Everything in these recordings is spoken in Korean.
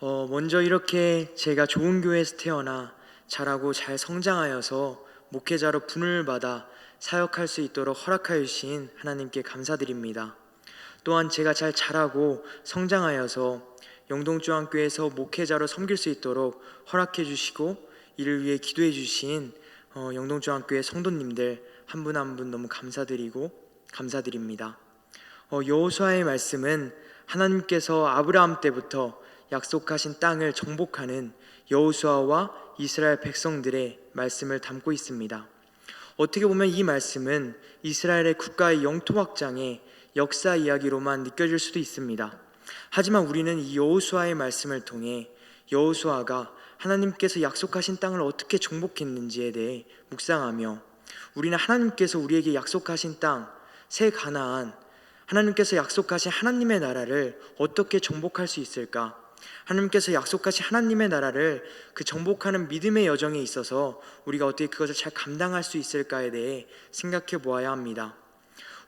어, 먼저 이렇게 제가 좋은 교회에서 태어나 자라고 잘 성장하여서 목회자로 분을 받아 사역할 수 있도록 허락하여 주신 하나님께 감사드립니다. 또한 제가 잘 자라고 성장하여서 영동중앙교회에서 목회자로 섬길 수 있도록 허락해 주시고 이를 위해 기도해 주신 어, 영동중앙교회 성도님들 한 분 한 분 너무 감사드리고 감사드립니다. 어, 여호수아의 말씀은 하나님께서 아브라함 때부터 약속하신 땅을 정복하는 여호수아와 이스라엘 백성들의 말씀을 담고 있습니다. 어떻게 보면 이 말씀은 이스라엘의 국가의 영토 확장의 역사 이야기로만 느껴질 수도 있습니다. 하지만 우리는 이 여호수아의 말씀을 통해 여호수아가 하나님께서 약속하신 땅을 어떻게 정복했는지에 대해 묵상하며 우리는 하나님께서 우리에게 약속하신 땅, 새 가나안, 하나님께서 약속하신 하나님의 나라를 어떻게 정복할 수 있을까? 하나님께서 약속하신 하나님의 나라를 그 정복하는 믿음의 여정에 있어서 우리가 어떻게 그것을 잘 감당할 수 있을까에 대해 생각해 보아야 합니다.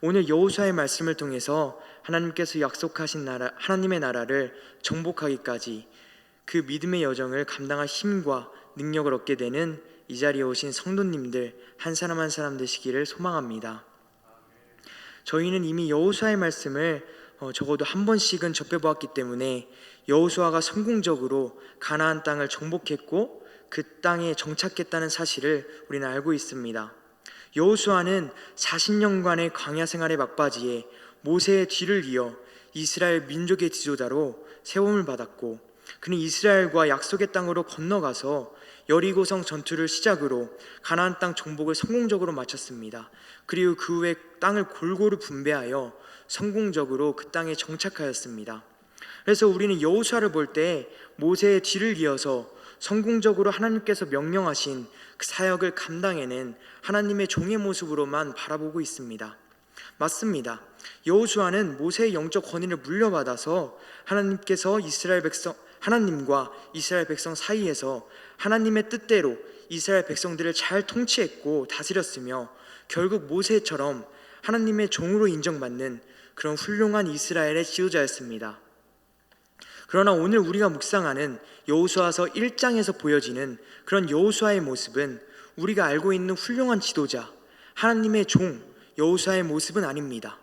오늘 여호수아의 말씀을 통해서 하나님께서 약속하신 나라 하나님의 나라를 정복하기까지 그 믿음의 여정을 감당할 힘과 능력을 얻게 되는 이 자리에 오신 성도님들 한 사람 한 사람 되시기를 소망합니다. 저희는 이미 여호수아의 말씀을 어, 적어도 한 번씩은 접해보았기 때문에 여호수아가 성공적으로 가나안 땅을 정복했고 그 땅에 정착했다는 사실을 우리는 알고 있습니다. 여호수아는 40년간의 광야 생활의 막바지에 모세의 뒤를 이어 이스라엘 민족의 지도자로 세움을 받았고 그는 이스라엘과 약속의 땅으로 건너가서 여리고성 전투를 시작으로 가나안 땅 정복을 성공적으로 마쳤습니다. 그리고 그 후에 땅을 골고루 분배하여 성공적으로 그 땅에 정착하였습니다. 그래서 우리는 여호수아를 볼 때 모세의 뒤를 이어서 성공적으로 하나님께서 명령하신 그 사역을 감당해낸 하나님의 종의 모습으로만 바라보고 있습니다. 맞습니다. 여호수아는 모세의 영적 권위를 물려받아서 하나님께서 이스라엘 백성 하나님과 이스라엘 백성 사이에서 하나님의 뜻대로 이스라엘 백성들을 잘 통치했고 다스렸으며 결국 모세처럼 하나님의 종으로 인정받는 그런 훌륭한 이스라엘의 지도자였습니다. 그러나 오늘 우리가 묵상하는 여호수아서 1장에서 보여지는 그런 여호수아의 모습은 우리가 알고 있는 훌륭한 지도자, 하나님의 종 여호수아의 모습은 아닙니다.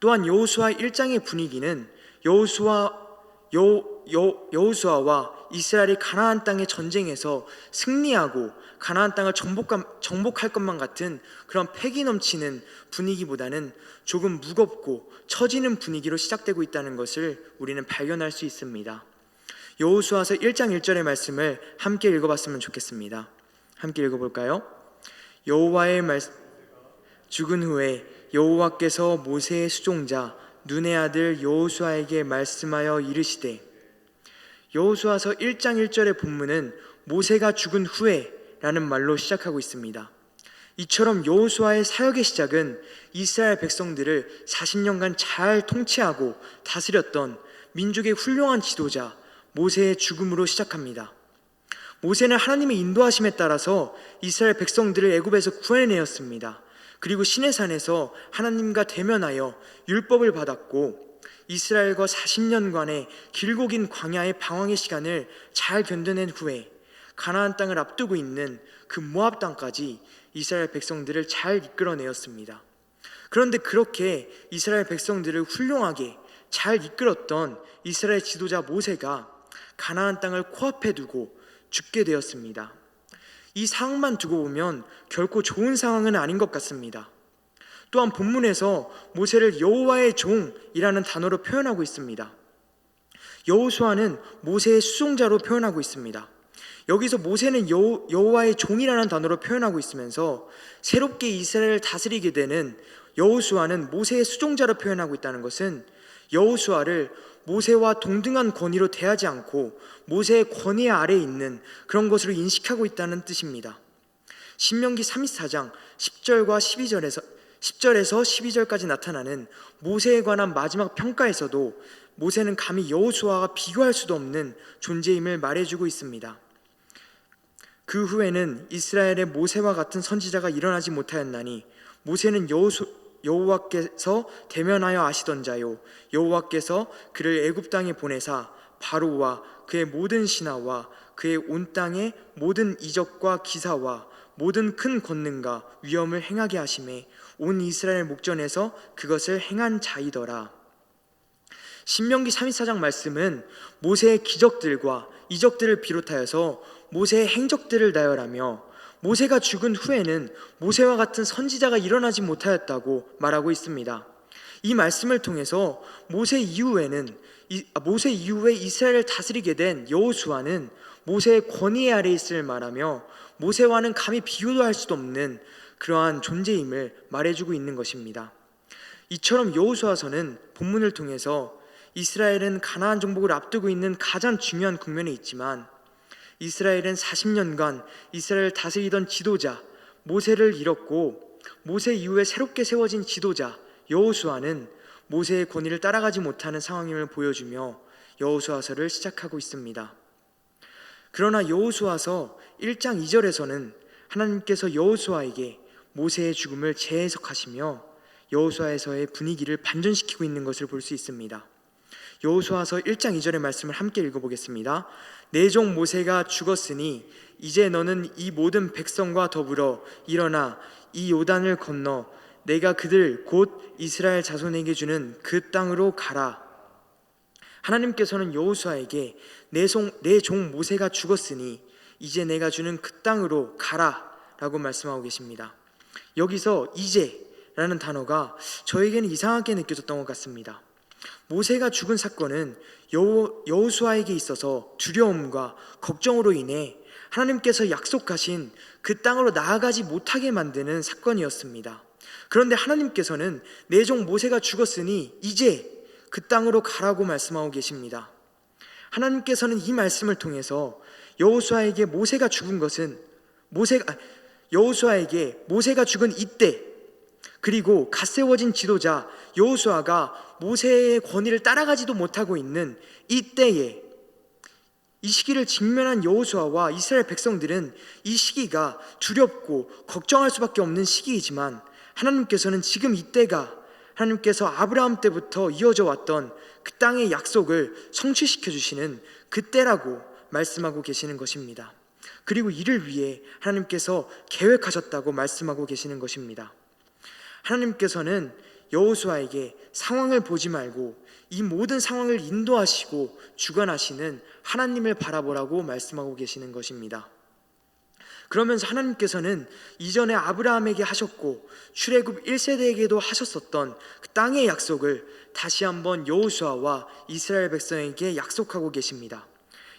또한 여호수아 1장의 분위기는 여호수아 여, 여, 여호수아와 이스라엘이 가나안 땅의 전쟁에서 승리하고 가나안 땅을 정복할 것만 같은 그런 패기 넘치는 분위기보다는 조금 무겁고 처지는 분위기로 시작되고 있다는 것을 우리는 발견할 수 있습니다. 여호수아서 1장 1절의 말씀을 함께 읽어봤으면 좋겠습니다. 함께 읽어볼까요? 여호와의 말씀 죽은 후에 여호와께서 모세의 수종자 눈의 아들 여호수아에게 말씀하여 이르시되 여호수아서 1장 1절의 본문은 모세가 죽은 후에라는 말로 시작하고 있습니다. 이처럼 여호수아의 사역의 시작은 이스라엘 백성들을 40년간 잘 통치하고 다스렸던 민족의 훌륭한 지도자 모세의 죽음으로 시작합니다. 모세는 하나님의 인도하심에 따라서 이스라엘 백성들을 애굽에서 구해내었습니다. 그리고 시내산에서 하나님과 대면하여 율법을 받았고 이스라엘과 40년간의 길고 긴 광야의 방황의 시간을 잘 견뎌낸 후에 가나안 땅을 앞두고 있는 그 모압 땅까지 이스라엘 백성들을 잘 이끌어내었습니다. 그런데 그렇게 이스라엘 백성들을 훌륭하게 잘 이끌었던 이스라엘 지도자 모세가 가나안 땅을 코앞에 두고 죽게 되었습니다. 이 상황만 두고 보면 결코 좋은 상황은 아닌 것 같습니다. 또한 본문에서 모세를 여호와의 종이라는 단어로 표현하고 있습니다. 여호수아는 모세의 수종자로 표현하고 있습니다. 여기서 모세는 여호, 여호와의 종이라는 단어로 표현하고 있으면서 새롭게 이스라엘을 다스리게 되는 여호수아는 모세의 수종자로 표현하고 있다는 것은 여호수아를 모세와 동등한 권위로 대하지 않고 모세의 권위 아래에 있는 그런 것으로 인식하고 있다는 뜻입니다. 신명기 34장 10절과 12절에서 10절에서 12절까지 나타나는 모세에 관한 마지막 평가에서도 모세는 감히 여호수아와 비교할 수도 없는 존재임을 말해주고 있습니다. 그 후에는 이스라엘의 모세와 같은 선지자가 일어나지 못하였나니 모세는 여호수, 여호와께서 대면하여 아시던 자요 여호와께서 그를 애굽 땅에 보내사 바로와 그의 모든 신하와 그의 온 땅의 모든 이적과 기사와 모든 큰 권능과 위엄을 행하게 하심에 온 이스라엘 목전에서 그것을 행한 자이더라. 신명기 32장 말씀은 모세의 기적들과 이적들을 비롯하여서 모세의 행적들을 나열하며 모세가 죽은 후에는 모세와 같은 선지자가 일어나지 못하였다고 말하고 있습니다. 이 말씀을 통해서 모세 이후에는 이- 아, 모세 이후에 이스라엘을 다스리게 된 여호수아는 모세의 권위 아래 있을 말하며 모세와는 감히 비교도 할 수도 없는 그러한 존재임을 말해주고 있는 것입니다. 이처럼 여호수아서는 본문을 통해서 이스라엘은 가나안 정복을 앞두고 있는 가장 중요한 국면에 있지만 이스라엘은 40년간 이스라엘을 다스리던 지도자 모세를 잃었고 모세 이후에 새롭게 세워진 지도자 여호수아는 모세의 권위를 따라가지 못하는 상황임을 보여주며 여호수아서를 시작하고 있습니다. 그러나 여호수아서 1장 2절에서는 하나님께서 여호수아에게 모세의 죽음을 재해석하시며 여호수아에서의 분위기를 반전시키고 있는 것을 볼 수 있습니다. 여호수아서 1장 2절의 말씀을 함께 읽어보겠습니다. 내종 모세가 죽었으니 이제 너는 이 모든 백성과 더불어 일어나 이 요단을 건너 내가 그들 곧 이스라엘 자손에게 주는 그 땅으로 가라. 하나님께서는 여호수아에게 내종 모세가 죽었으니 이제 내가 주는 그 땅으로 가라라고 말씀하고 계십니다. 여기서 이제라는 단어가 저에게는 이상하게 느껴졌던 것 같습니다. 모세가 죽은 사건은 여호, 여호수아에게 있어서 두려움과 걱정으로 인해 하나님께서 약속하신 그 땅으로 나아가지 못하게 만드는 사건이었습니다. 그런데 하나님께서는 내 종 모세가 죽었으니 이제 그 땅으로 가라고 말씀하고 계십니다. 하나님께서는 이 말씀을 통해서 여호수아에게 모세가 죽은 것은 모세가 아, 여호수아에게 모세가 죽은 이때 그리고 갓 세워진 지도자 여호수아가 모세의 권위를 따라가지도 못하고 있는 이때에 이 시기를 직면한 여호수아와 이스라엘 백성들은 이 시기가 두렵고 걱정할 수밖에 없는 시기이지만 하나님께서는 지금 이때가 하나님께서 아브라함 때부터 이어져 왔던 그 땅의 약속을 성취시켜 주시는 그때라고 말씀하고 계시는 것입니다. 그리고 이를 위해 하나님께서 계획하셨다고 말씀하고 계시는 것입니다. 하나님께서는 여호수아에게 상황을 보지 말고 이 모든 상황을 인도하시고 주관하시는 하나님을 바라보라고 말씀하고 계시는 것입니다. 그러면서 하나님께서는 이전에 아브라함에게 하셨고 출애굽 1세대에게도 하셨었던 그 땅의 약속을 다시 한번 여호수아와 이스라엘 백성에게 약속하고 계십니다.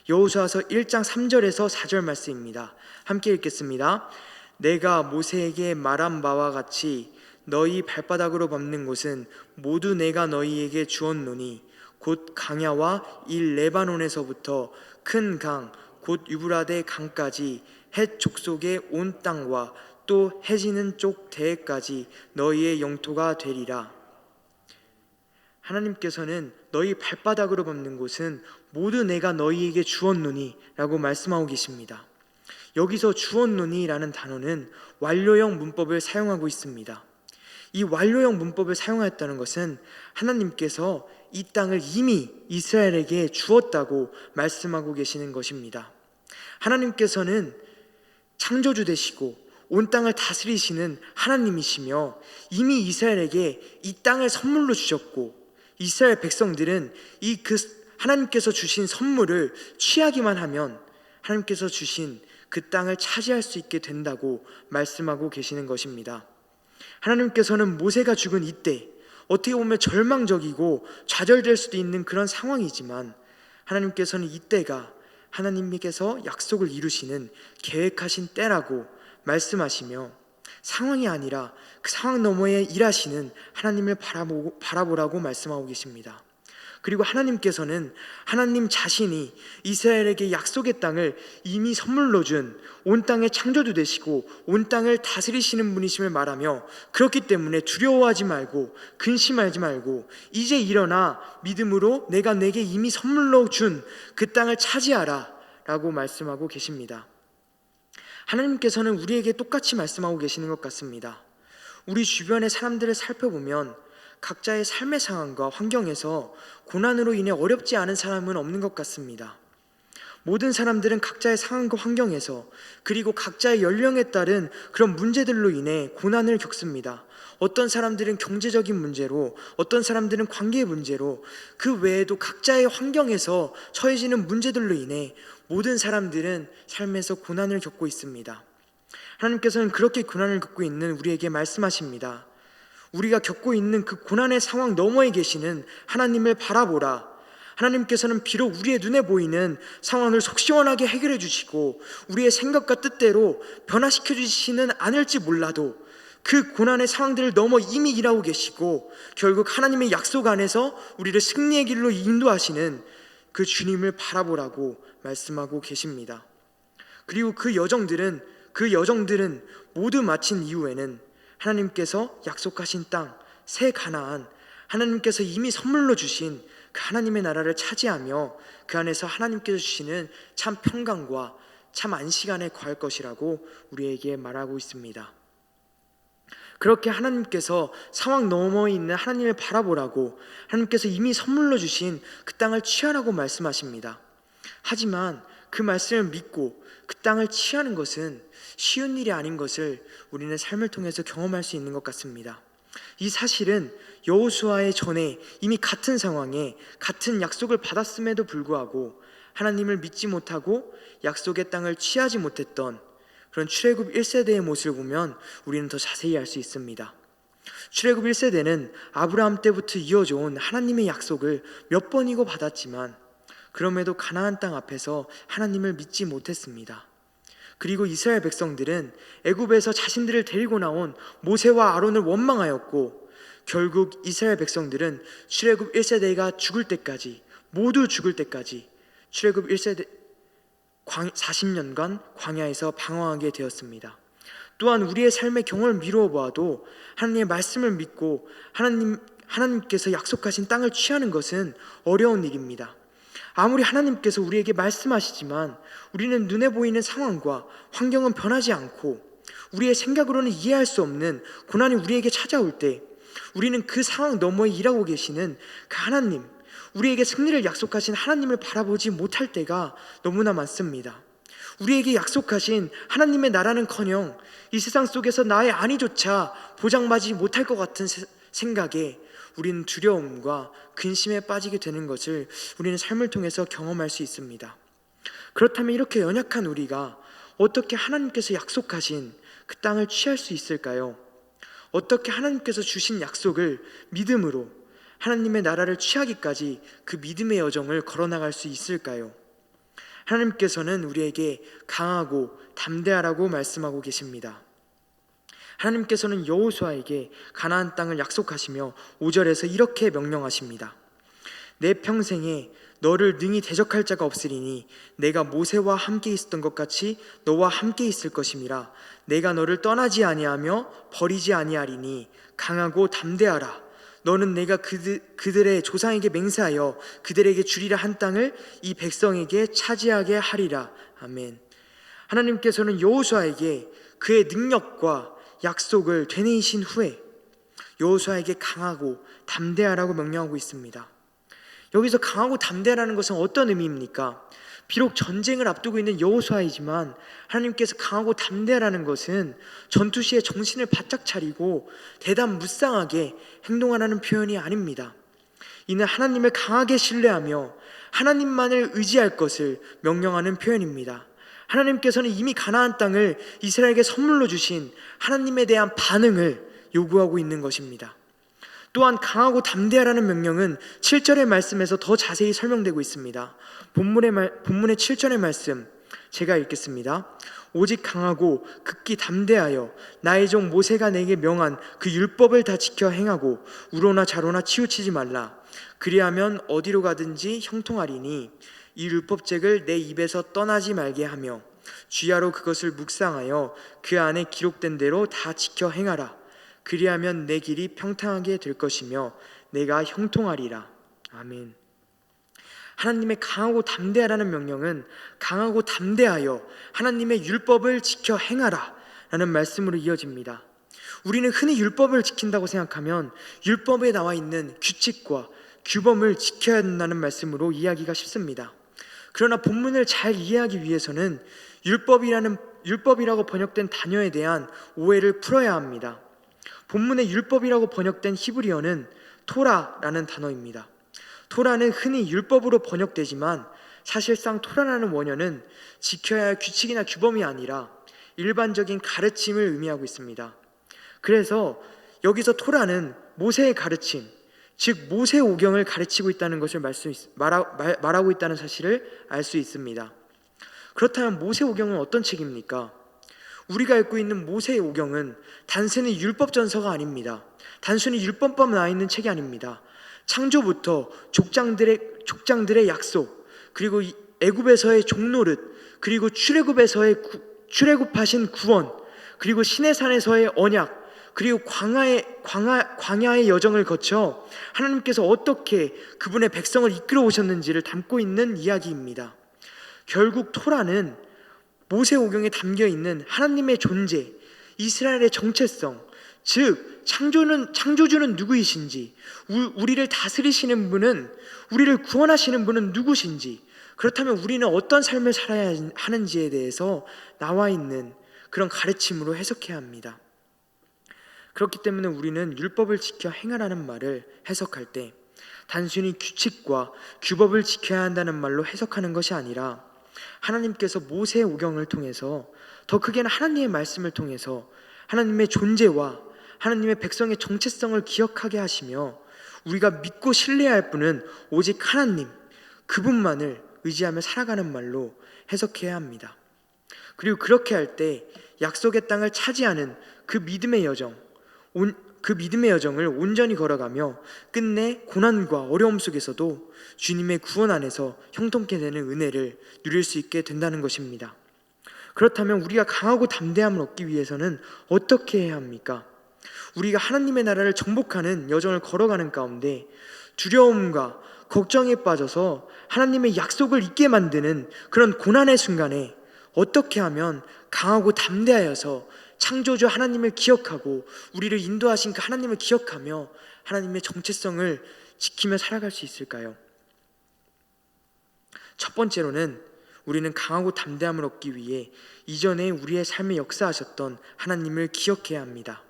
여호수아서 1장 3절에서 4절 말씀입니다. 함께 읽겠습니다. 내가 모세에게 말한 바와 같이 너희 발바닥으로 밟는 곳은 모두 내가 너희에게 주었노니 곧 강야와 일 레바논에서부터 큰 강 곧 유브라데 강까지 헷 족속의 온 땅과 또 해지는 쪽 대까지 너희의 영토가 되리라. 하나님께서는 너희 발바닥으로 밟는 곳은 모두 내가 너희에게 주었노니라고 말씀하고 계십니다. 여기서 주었노니라는 단어는 완료형 문법을 사용하고 있습니다. 이 완료형 문법을 사용하였다는 것은 하나님께서 이 땅을 이미 이스라엘에게 주었다고 말씀하고 계시는 것입니다. 하나님께서는 창조주 되시고 온 땅을 다스리시는 하나님이시며 이미 이스라엘에게 이 땅을 선물로 주셨고 이스라엘 백성들은 이 그 하나님께서 주신 선물을 취하기만 하면 하나님께서 주신 그 땅을 차지할 수 있게 된다고 말씀하고 계시는 것입니다. 하나님께서는 모세가 죽은 이때 어떻게 보면 절망적이고 좌절될 수도 있는 그런 상황이지만 하나님께서는 이때가 하나님께서 약속을 이루시는 계획하신 때라고 말씀하시며 상황이 아니라 그 상황 너머에 일하시는 하나님을 바라보고, 바라보라고 말씀하고 계십니다. 그리고 하나님께서는 하나님 자신이 이스라엘에게 약속의 땅을 이미 선물로 준 온 땅의 창조주 되시고 온 땅을 다스리시는 분이심을 말하며 그렇기 때문에 두려워하지 말고 근심하지 말고 이제 일어나 믿음으로 내가 내게 이미 선물로 준 그 땅을 차지하라 라고 말씀하고 계십니다. 하나님께서는 우리에게 똑같이 말씀하고 계시는 것 같습니다. 우리 주변의 사람들을 살펴보면 각자의 삶의 상황과 환경에서 고난으로 인해 어렵지 않은 사람은 없는 것 같습니다. 모든 사람들은 각자의 상황과 환경에서 그리고 각자의 연령에 따른 그런 문제들로 인해 고난을 겪습니다. 어떤 사람들은 경제적인 문제로, 어떤 사람들은 관계의 문제로, 그 외에도 각자의 환경에서 처해지는 문제들로 인해 모든 사람들은 삶에서 고난을 겪고 있습니다. 하나님께서는 그렇게 고난을 겪고 있는 우리에게 말씀하십니다. 우리가 겪고 있는 그 고난의 상황 너머에 계시는 하나님을 바라보라. 하나님께서는 비록 우리의 눈에 보이는 상황을 속 시원하게 해결해 주시고 우리의 생각과 뜻대로 변화시켜 주시는 않을지 몰라도 그 고난의 상황들을 넘어 이미 일하고 계시고 결국 하나님의 약속 안에서 우리를 승리의 길로 인도하시는 그 주님을 바라보라고 말씀하고 계십니다. 그리고 그 여정들은 그 여정들은 모두 마친 이후에는 하나님께서 약속하신 땅 새 가나안 하나님께서 이미 선물로 주신 그 하나님의 나라를 차지하며 그 안에서 하나님께서 주시는 참 평강과 참 안식안에 거할 것이라고 우리에게 말하고 있습니다. 그렇게 하나님께서 상황 너머에 있는 하나님을 바라보라고 하나님께서 이미 선물로 주신 그 땅을 취하라고 말씀하십니다. 하지만 그 말씀을 믿고 그 땅을 취하는 것은 쉬운 일이 아닌 것을 우리는 삶을 통해서 경험할 수 있는 것 같습니다. 이 사실은 여호수아의 전에 이미 같은 상황에 같은 약속을 받았음에도 불구하고 하나님을 믿지 못하고 약속의 땅을 취하지 못했던 그런 출애굽 1세대의 모습을 보면 우리는 더 자세히 알 수 있습니다. 출애굽 1세대는 아브라함 때부터 이어져 온 하나님의 약속을 몇 번이고 받았지만 그럼에도 가나안 땅 앞에서 하나님을 믿지 못했습니다. 그리고 이스라엘 백성들은 애굽에서 자신들을 데리고 나온 모세와 아론을 원망하였고 결국 이스라엘 백성들은 출애굽 1세대가 죽을 때까지 모두 죽을 때까지 출애굽 1세대 40년간 광야에서 방황하게 되었습니다. 또한 우리의 삶의 경험을 미루어 보아도 하나님의 말씀을 믿고 하나님 하나님께서 약속하신 땅을 취하는 것은 어려운 일입니다. 아무리 하나님께서 우리에게 말씀하시지만 우리는 눈에 보이는 상황과 환경은 변하지 않고 우리의 생각으로는 이해할 수 없는 고난이 우리에게 찾아올 때 우리는 그 상황 너머에 일하고 계시는 그 하나님, 우리에게 승리를 약속하신 하나님을 바라보지 못할 때가 너무나 많습니다. 우리에게 약속하신 하나님의 나라는 커녕 이 세상 속에서 나의 안위조차 보장받지 못할 것 같은 생각에 우리는 두려움과 근심에 빠지게 되는 것을 우리는 삶을 통해서 경험할 수 있습니다. 그렇다면 이렇게 연약한 우리가 어떻게 하나님께서 약속하신 그 땅을 취할 수 있을까요? 어떻게 하나님께서 주신 약속을 믿음으로 하나님의 나라를 취하기까지 그 믿음의 여정을 걸어나갈 수 있을까요? 하나님께서는 우리에게 강하고 담대하라고 말씀하고 계십니다. 하나님께서는 여호수아에게 가나안 땅을 약속하시며 5절에서 이렇게 명령하십니다. 내 평생에 너를 능히 대적할 자가 없으리니 내가 모세와 함께 있었던 것 같이 너와 함께 있을 것임이라. 내가 너를 떠나지 아니하며 버리지 아니하리니 강하고 담대하라. 너는 내가 그들, 그들의 조상에게 맹세하여 그들에게 주리라 한 땅을 이 백성에게 차지하게 하리라. 아멘. 하나님께서는 여호수아에게 그의 능력과 약속을 되뇌이신 후에 여호수아에게 강하고 담대하라고 명령하고 있습니다. 여기서 강하고 담대하라는 것은 어떤 의미입니까? 비록 전쟁을 앞두고 있는 여호수아이지만 하나님께서 강하고 담대하라는 것은 전투 시에 정신을 바짝 차리고 대담 무쌍하게 행동하라는 표현이 아닙니다. 이는 하나님을 강하게 신뢰하며 하나님만을 의지할 것을 명령하는 표현입니다. 하나님께서는 이미 가나안 땅을 이스라엘에게 선물로 주신 하나님에 대한 반응을 요구하고 있는 것입니다. 또한 강하고 담대하라는 명령은 7절의 말씀에서 더 자세히 설명되고 있습니다. 본문의 말, 본문의 7절의 말씀 제가 읽겠습니다. 오직 강하고 극기 담대하여 나의 종 모세가 내게 명한 그 율법을 다 지켜 행하고 우로나 자로나 치우치지 말라. 그리하면 어디로 가든지 형통하리니 이 율법책을 내 입에서 떠나지 말게 하며 주야로 그것을 묵상하여 그 안에 기록된 대로 다 지켜 행하라. 그리하면 내 길이 평탄하게 될 것이며 내가 형통하리라. 아멘. 하나님의 강하고 담대하라는 명령은 강하고 담대하여 하나님의 율법을 지켜 행하라 라는 말씀으로 이어집니다. 우리는 흔히 율법을 지킨다고 생각하면 율법에 나와 있는 규칙과 규범을 지켜야 한다는 말씀으로 이해하기가 쉽습니다. 그러나 본문을 잘 이해하기 위해서는 율법이라는 율법이라고 번역된 단어에 대한 오해를 풀어야 합니다. 본문의 율법이라고 번역된 히브리어는 토라라는 단어입니다. 토라는 흔히 율법으로 번역되지만 사실상 토라라는 원어는 지켜야 할 규칙이나 규범이 아니라 일반적인 가르침을 의미하고 있습니다. 그래서 여기서 토라는 모세의 가르침, 즉 모세 오경을 가르치고 있다는 것을 말씀, 말하, 말, 말하 고 있다는 사실을 알 수 있습니다. 그렇다면 모세 오경은 어떤 책입니까? 우리가 읽고 있는 모세의 오경은 단순히 율법 전서가 아닙니다. 단순히 율법만 나와 있는 책이 아닙니다. 창조부터 족장들의 족장들의 약속, 그리고 이 애굽에서의 종노릇, 그리고 출애굽에서의 구, 출애굽하신 구원, 그리고 시내산에서의 언약, 그리고 광야의 광야, 광야의 여정을 거쳐 하나님께서 어떻게 그분의 백성을 이끌어 오셨는지를 담고 있는 이야기입니다. 결국 토라는 모세 오경에 담겨 있는 하나님의 존재, 이스라엘의 정체성, 즉 창조는 창조주는 누구이신지, 우, 우리를 다스리시는 분은 우리를 구원하시는 분은 누구신지, 그렇다면 우리는 어떤 삶을 살아야 하는지에 대해서 나와 있는 그런 가르침으로 해석해야 합니다. 그렇기 때문에 우리는 율법을 지켜 행하라는 말을 해석할 때 단순히 규칙과 규법을 지켜야 한다는 말로 해석하는 것이 아니라 하나님께서 모세의 오경을 통해서 더 크게는 하나님의 말씀을 통해서 하나님의 존재와 하나님의 백성의 정체성을 기억하게 하시며 우리가 믿고 신뢰할 분은 오직 하나님 그분만을 의지하며 살아가는 말로 해석해야 합니다. 그리고 그렇게 할 때 약속의 땅을 차지하는 그 믿음의 여정, 온, 그 믿음의 여정을 온전히 걸어가며 끝내 고난과 어려움 속에서도 주님의 구원 안에서 형통케 되는 은혜를 누릴 수 있게 된다는 것입니다. 그렇다면 우리가 강하고 담대함을 얻기 위해서는 어떻게 해야 합니까? 우리가 하나님의 나라를 정복하는 여정을 걸어가는 가운데 두려움과 걱정에 빠져서 하나님의 약속을 잊게 만드는 그런 고난의 순간에 어떻게 하면 강하고 담대하여서 창조주 하나님을 기억하고 우리를 인도하신 그 하나님을 기억하며 하나님의 정체성을 지키며 살아갈 수 있을까요? 첫 번째로는 우리는 강하고 담대함을 얻기 위해 이전에 우리의 삶에 역사하셨던 하나님을 기억해야 합니다.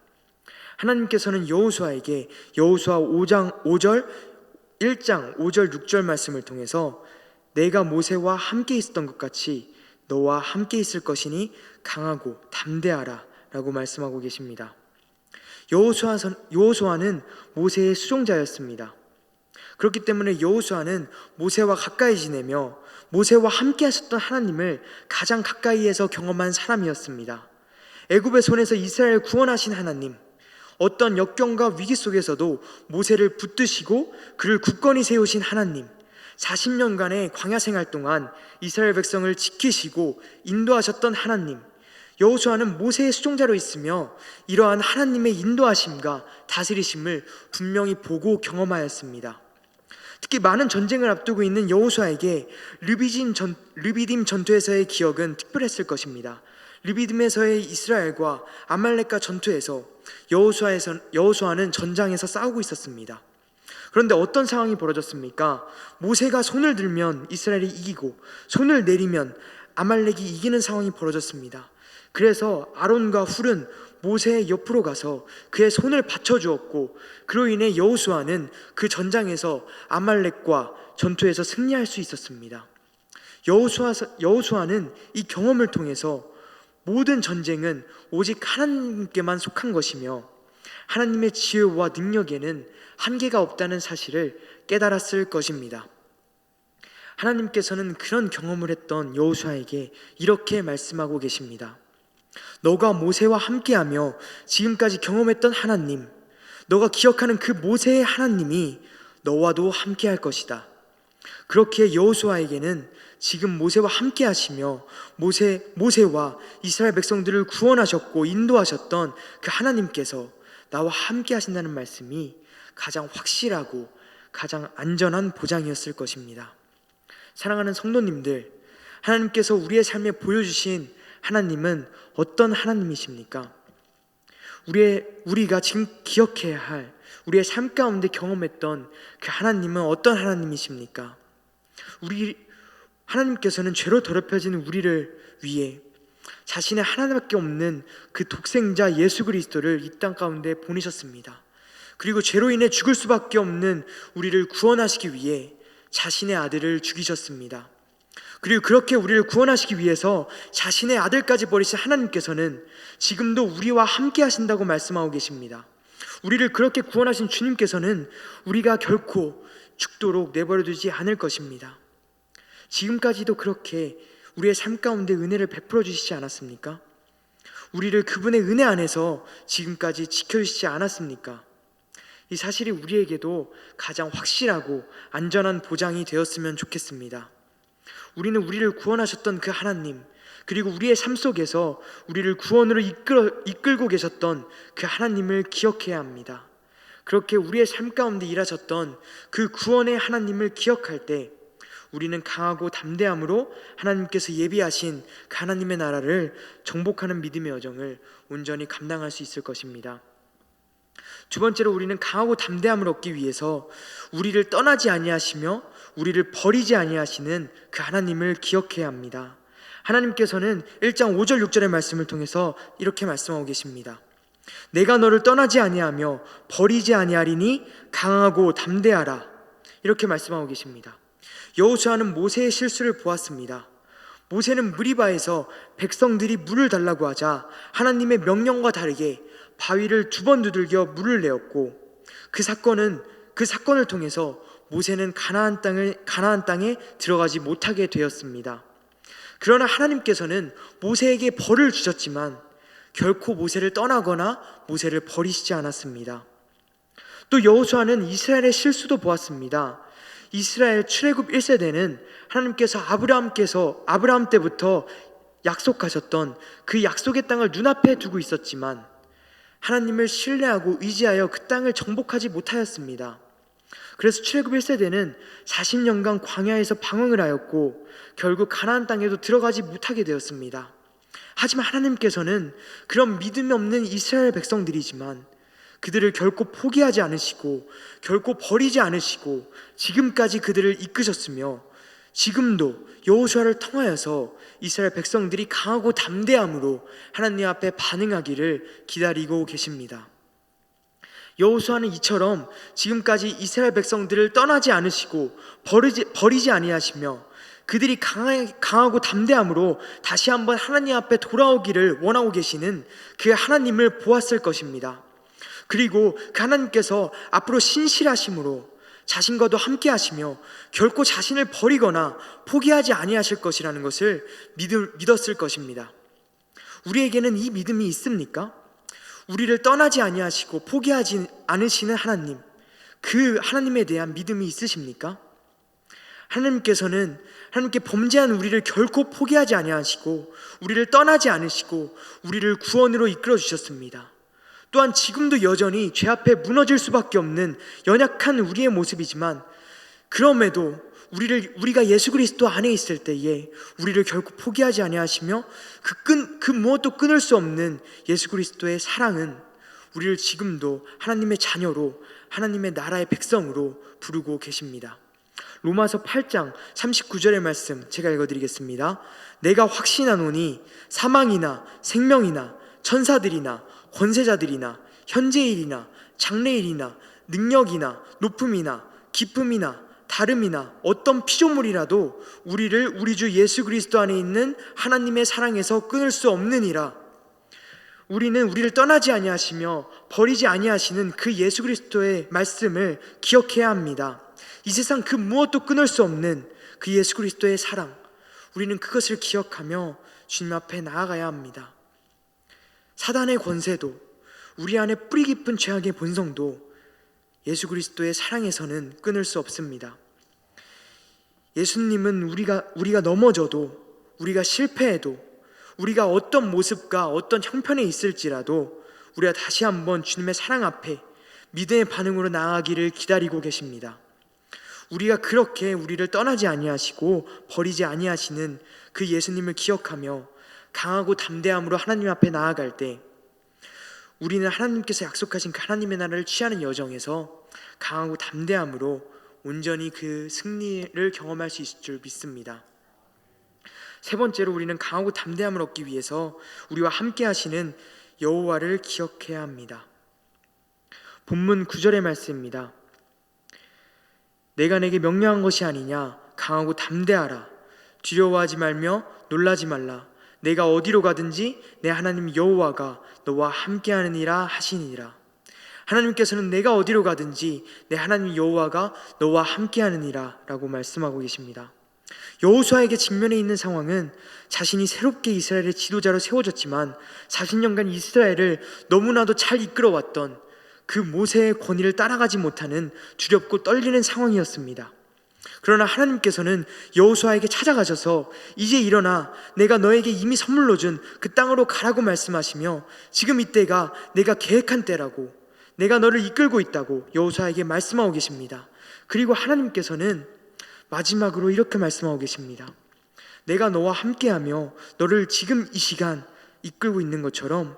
하나님께서는 여호수아에게 여호수아 5장 5절 1장 5절 6절 말씀을 통해서 내가 모세와 함께 있었던 것 같이 너와 함께 있을 것이니 강하고 담대하라 라고 말씀하고 계십니다. 여호수아는 모세의 수종자였습니다. 그렇기 때문에 여호수아는 모세와 가까이 지내며 모세와 함께 하셨던 하나님을 가장 가까이에서 경험한 사람이었습니다. 애굽의 손에서 이스라엘을 구원하신 하나님, 어떤 역경과 위기 속에서도 모세를 붙드시고 그를 굳건히 세우신 하나님, 40년간의 광야 생활 동안 이스라엘 백성을 지키시고 인도하셨던 하나님, 여호수아는 모세의 수종자로 있으며 이러한 하나님의 인도하심과 다스리심을 분명히 보고 경험하였습니다. 특히 많은 전쟁을 앞두고 있는 여호수아에게 르비딘 전, 르비딤 전투에서의 기억은 특별했을 것입니다. 르비딤에서의 이스라엘과 아말렉과 전투에서 여호수아에서 여호수아는 전장에서 싸우고 있었습니다. 그런데 어떤 상황이 벌어졌습니까? 모세가 손을 들면 이스라엘이 이기고 손을 내리면 아말렉이 이기는 상황이 벌어졌습니다. 그래서 아론과 훌은 모세의 옆으로 가서 그의 손을 받쳐 주었고 그로 인해 여호수아는 그 전장에서 아말렉과 전투에서 승리할 수 있었습니다. 여호수아 여호수아는 이 경험을 통해서 모든 전쟁은 오직 하나님께만 속한 것이며 하나님의 지혜와 능력에는 한계가 없다는 사실을 깨달았을 것입니다. 하나님께서는 그런 경험을 했던 여호수아에게 이렇게 말씀하고 계십니다. 너가 모세와 함께하며 지금까지 경험했던 하나님, 너가 기억하는 그 모세의 하나님이 너와도 함께할 것이다. 그렇게 여호수아에게는 지금 모세와 함께 하시며 모세 모세와 이스라엘 백성들을 구원하셨고 인도하셨던 그 하나님께서 나와 함께 하신다는 말씀이 가장 확실하고 가장 안전한 보장이었을 것입니다. 사랑하는 성도님들, 하나님께서 우리의 삶에 보여주신 하나님은 어떤 하나님이십니까? 우리의 우리가 지금 기억해야 할 우리의 삶 가운데 경험했던 그 하나님은 어떤 하나님이십니까? 우리 하나님께서는 죄로 더럽혀진 우리를 위해 자신의 하나님밖에 없는 그 독생자 예수 그리스도를 이 땅 가운데 보내셨습니다. 그리고 죄로 인해 죽을 수밖에 없는 우리를 구원하시기 위해 자신의 아들을 죽이셨습니다. 그리고 그렇게 우리를 구원하시기 위해서 자신의 아들까지 버리신 하나님께서는 지금도 우리와 함께 하신다고 말씀하고 계십니다. 우리를 그렇게 구원하신 주님께서는 우리가 결코 죽도록 내버려 두지 않을 것입니다. 지금까지도 그렇게 우리의 삶 가운데 은혜를 베풀어 주시지 않았습니까? 우리를 그분의 은혜 안에서 지금까지 지켜주시지 않았습니까? 이 사실이 우리에게도 가장 확실하고 안전한 보장이 되었으면 좋겠습니다. 우리는 우리를 구원하셨던 그 하나님, 그리고 우리의 삶 속에서 우리를 구원으로 이끌어, 이끌고 계셨던 그 하나님을 기억해야 합니다. 그렇게 우리의 삶 가운데 일하셨던 그 구원의 하나님을 기억할 때 우리는 강하고 담대함으로 하나님께서 예비하신 그 하나님의 나라를 정복하는 믿음의 여정을 온전히 감당할 수 있을 것입니다. 두 번째로 우리는 강하고 담대함을 얻기 위해서 우리를 떠나지 아니하시며 우리를 버리지 아니하시는 그 하나님을 기억해야 합니다. 하나님께서는 1장 5절 6절의 말씀을 통해서 이렇게 말씀하고 계십니다. 내가 너를 떠나지 아니하며 버리지 아니하리니 강하고 담대하라. 이렇게 말씀하고 계십니다. 여호수아는 모세의 실수를 보았습니다. 모세는 무리바에서 백성들이 물을 달라고 하자 하나님의 명령과 다르게 바위를 두 번 두들겨 물을 내었고 그 사건은 그 사건을 통해서 모세는 가나안 땅을 가나안 땅에 들어가지 못하게 되었습니다. 그러나 하나님께서는 모세에게 벌을 주셨지만 결코 모세를 떠나거나 모세를 버리시지 않았습니다. 또 여호수아는 이스라엘의 실수도 보았습니다. 이스라엘 출애굽 1세대는 하나님께서 아브라함께서 아브라함 때부터 약속하셨던 그 약속의 땅을 눈앞에 두고 있었지만 하나님을 신뢰하고 의지하여 그 땅을 정복하지 못하였습니다. 그래서 출애굽 1세대는 40년간 광야에서 방황을 하였고 결국 가나안 땅에도 들어가지 못하게 되었습니다. 하지만 하나님께서는 그런 믿음이 없는 이스라엘 백성들이지만 그들을 결코 포기하지 않으시고 결코 버리지 않으시고 지금까지 그들을 이끄셨으며 지금도 여호수아를 통하여서 이스라엘 백성들이 강하고 담대함으로 하나님 앞에 반응하기를 기다리고 계십니다. 여호수아는 이처럼 지금까지 이스라엘 백성들을 떠나지 않으시고 버리지, 버리지 아니하시며 그들이 강하, 강하고 담대함으로 다시 한번 하나님 앞에 돌아오기를 원하고 계시는 그 하나님을 보았을 것입니다. 그리고 그 하나님께서 앞으로 신실하심으로 자신과도 함께 하시며 결코 자신을 버리거나 포기하지 아니하실 것이라는 것을 믿었을 것입니다. 우리에게는 이 믿음이 있습니까? 우리를 떠나지 아니하시고 포기하지 않으시는 하나님, 그 하나님에 대한 믿음이 있으십니까? 하나님께서는 하나님께 범죄한 우리를 결코 포기하지 아니하시고 우리를 떠나지 않으시고 우리를 구원으로 이끌어 주셨습니다. 또한 지금도 여전히 죄 앞에 무너질 수밖에 없는 연약한 우리의 모습이지만 그럼에도 우리를 우리가 예수 그리스도 안에 있을 때에 우리를 결코 포기하지 아니하시며 그끈그 그 무엇도 끊을 수 없는 예수 그리스도의 사랑은 우리를 지금도 하나님의 자녀로 하나님의 나라의 백성으로 부르고 계십니다. 로마서 8장 39절의 말씀 제가 읽어 드리겠습니다. 내가 확신하노니 사망이나 생명이나 천사들이나 권세자들이나 현재일이나 장래일이나 능력이나 높음이나 기쁨이나 다름이나 어떤 피조물이라도 우리를 우리 주 예수 그리스도 안에 있는 하나님의 사랑에서 끊을 수 없느니라. 우리는 우리를 떠나지 아니하시며 버리지 아니하시는 그 예수 그리스도의 말씀을 기억해야 합니다. 이 세상 그 무엇도 끊을 수 없는 그 예수 그리스도의 사랑. 우리는 그것을 기억하며 주님 앞에 나아가야 합니다. 사단의 권세도 우리 안에 뿌리 깊은 죄악의 본성도 예수 그리스도의 사랑에서는 끊을 수 없습니다. 예수님은 우리가 우리가 넘어져도 우리가 실패해도 우리가 어떤 모습과 어떤 형편에 있을지라도 우리가 다시 한번 주님의 사랑 앞에 믿음의 반응으로 나아가기를 기다리고 계십니다. 우리가 그렇게 우리를 떠나지 아니하시고 버리지 아니하시는 그 예수님을 기억하며 강하고 담대함으로 하나님 앞에 나아갈 때 우리는 하나님께서 약속하신 그 하나님의 나라를 취하는 여정에서 강하고 담대함으로 온전히 그 승리를 경험할 수 있을 줄 믿습니다. 세 번째로 우리는 강하고 담대함을 얻기 위해서 우리와 함께 하시는 여호와를 기억해야 합니다. 본문 9절의 말씀입니다. 내가 내게 명령한 것이 아니냐 강하고 담대하라 두려워하지 말며 놀라지 말라 내가 어디로 가든지 내 하나님 여호와가 너와 함께하느니라 하시니라 하나님께서는 내가 어디로 가든지 내 하나님 여호와가 너와 함께하느니라라고 말씀하고 계십니다. 여호수아에게 직면해 있는 상황은 자신이 새롭게 이스라엘의 지도자로 세워졌지만 40년간 이스라엘을 너무나도 잘 이끌어왔던 그 모세의 권위를 따라가지 못하는 두렵고 떨리는 상황이었습니다. 그러나 하나님께서는 여호수아에게 찾아가셔서 이제 일어나 내가 너에게 이미 선물로 준 그 땅으로 가라고 말씀하시며 지금 이때가 내가 계획한 때라고 내가 너를 이끌고 있다고 여호수아에게 말씀하고 계십니다. 그리고 하나님께서는 마지막으로 이렇게 말씀하고 계십니다. 내가 너와 함께하며 너를 지금 이 시간 이끌고 있는 것처럼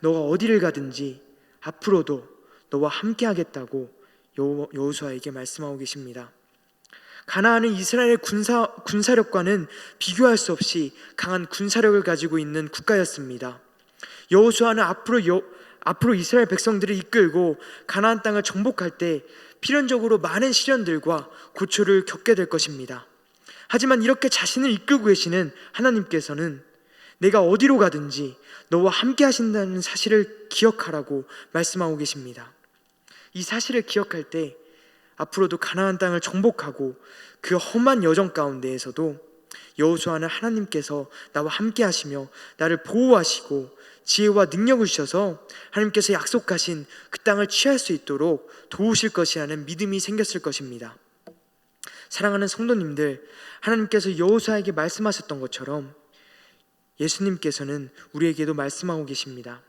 너가 어디를 가든지 앞으로도 너와 함께하겠다고 여- 여호수아에게 말씀하고 계십니다. 가나안은 이스라엘의 군사 군사력과는 비교할 수 없이 강한 군사력을 가지고 있는 국가였습니다. 여호수아는 앞으로 여, 앞으로 이스라엘 백성들을 이끌고 가나안 땅을 정복할 때 필연적으로 많은 시련들과 고초를 겪게 될 것입니다. 하지만 이렇게 자신을 이끌고 계시는 하나님께서는 내가 어디로 가든지 너와 함께 하신다는 사실을 기억하라고 말씀하고 계십니다. 이 사실을 기억할 때 앞으로도 가나안 땅을 정복하고 그 험한 여정 가운데에서도 여호수아는 하나님께서 나와 함께 하시며 나를 보호하시고 지혜와 능력을 주셔서 하나님께서 약속하신 그 땅을 취할 수 있도록 도우실 것이라는 믿음이 생겼을 것입니다. 사랑하는 성도님들, 하나님께서 여호수아에게 말씀하셨던 것처럼 예수님께서는 우리에게도 말씀하고 계십니다.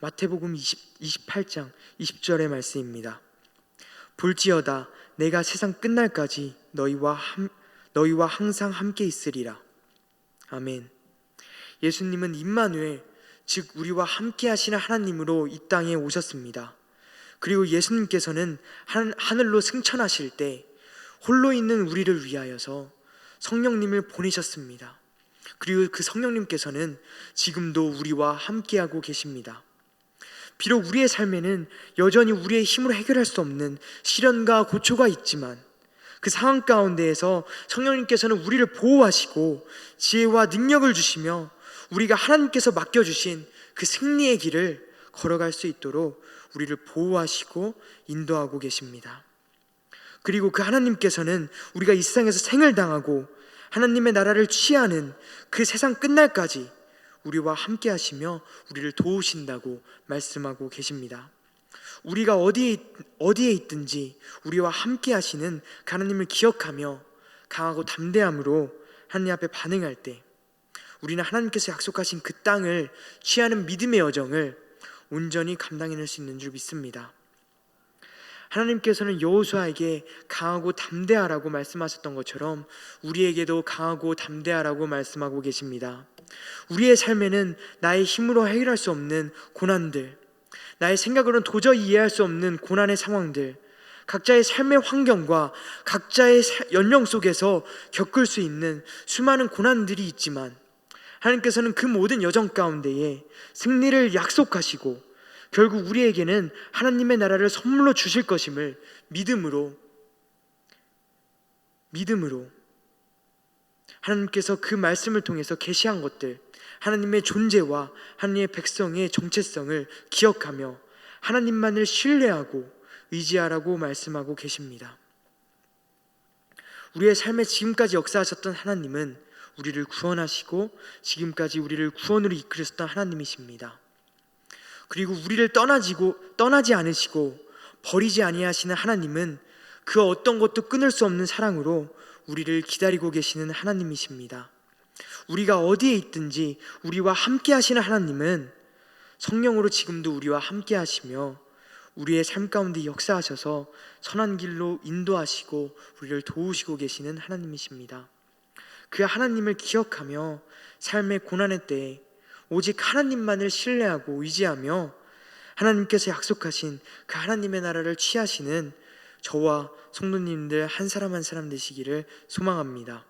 마태복음 20, 28장 20절의 말씀입니다. 볼지어다 내가 세상 끝날까지 너희와 함, 너희와 항상 함께 있으리라. 아멘. 예수님은 임마누엘 즉 우리와 함께 하시는 하나님으로 이 땅에 오셨습니다. 그리고 예수님께서는 한- 하늘로 승천하실 때 홀로 있는 우리를 위하여서 성령님을 보내셨습니다. 그리고 그 성령님께서는 지금도 우리와 함께하고 계십니다. 비록 우리의 삶에는 여전히 우리의 힘으로 해결할 수 없는 시련과 고초가 있지만 그 상황 가운데에서 성령님께서는 우리를 보호하시고 지혜와 능력을 주시며 우리가 하나님께서 맡겨주신 그 승리의 길을 걸어갈 수 있도록 우리를 보호하시고 인도하고 계십니다. 그리고 그 하나님께서는 우리가 이 세상에서 생을 당하고 하나님의 나라를 취하는 그 세상 끝날까지 우리와 함께 하시며 우리를 도우신다고 말씀하고 계십니다. 우리가 어디에 있- 어디에 있든지 우리와 함께 하시는 그 하나님을 기억하며 강하고 담대함으로 하나님 앞에 반응할 때 우리는 하나님께서 약속하신 그 땅을 취하는 믿음의 여정을 온전히 감당해낼 수 있는 줄 믿습니다. 하나님께서는 여호수아에게 강하고 담대하라고 말씀하셨던 것처럼 우리에게도 강하고 담대하라고 말씀하고 계십니다. 우리의 삶에는 나의 힘으로 해결할 수 없는 고난들, 나의 생각으로는 도저히 이해할 수 없는 고난의 상황들, 각자의 삶의 환경과 각자의 사- 연령 속에서 겪을 수 있는 수많은 고난들이 있지만 하나님께서는 그 모든 여정 가운데에 승리를 약속하시고 결국 우리에게는 하나님의 나라를 선물로 주실 것임을 믿음으로 믿음으로 하나님께서 그 말씀을 통해서 계시한 것들 하나님의 존재와 하나님의 백성의 정체성을 기억하며 하나님만을 신뢰하고 의지하라고 말씀하고 계십니다. 우리의 삶에 지금까지 역사하셨던 하나님은 우리를 구원하시고 지금까지 우리를 구원으로 이끌으셨던 하나님이십니다. 그리고 우리를 떠나지고 떠나지 않으시고 버리지 아니하시는 하나님은 그 어떤 것도 끊을 수 없는 사랑으로 우리를 기다리고 계시는 하나님이십니다. 우리가 어디에 있든지 우리와 함께 하시는 하나님은 성령으로 지금도 우리와 함께 하시며 우리의 삶 가운데 역사하셔서 선한 길로 인도하시고 우리를 도우시고 계시는 하나님이십니다. 그 하나님을 기억하며 삶의 고난의 때에 오직 하나님만을 신뢰하고 의지하며 하나님께서 약속하신 그 하나님의 나라를 취하시는 저와 성도님들 한 사람 한 사람 되시기를 소망합니다.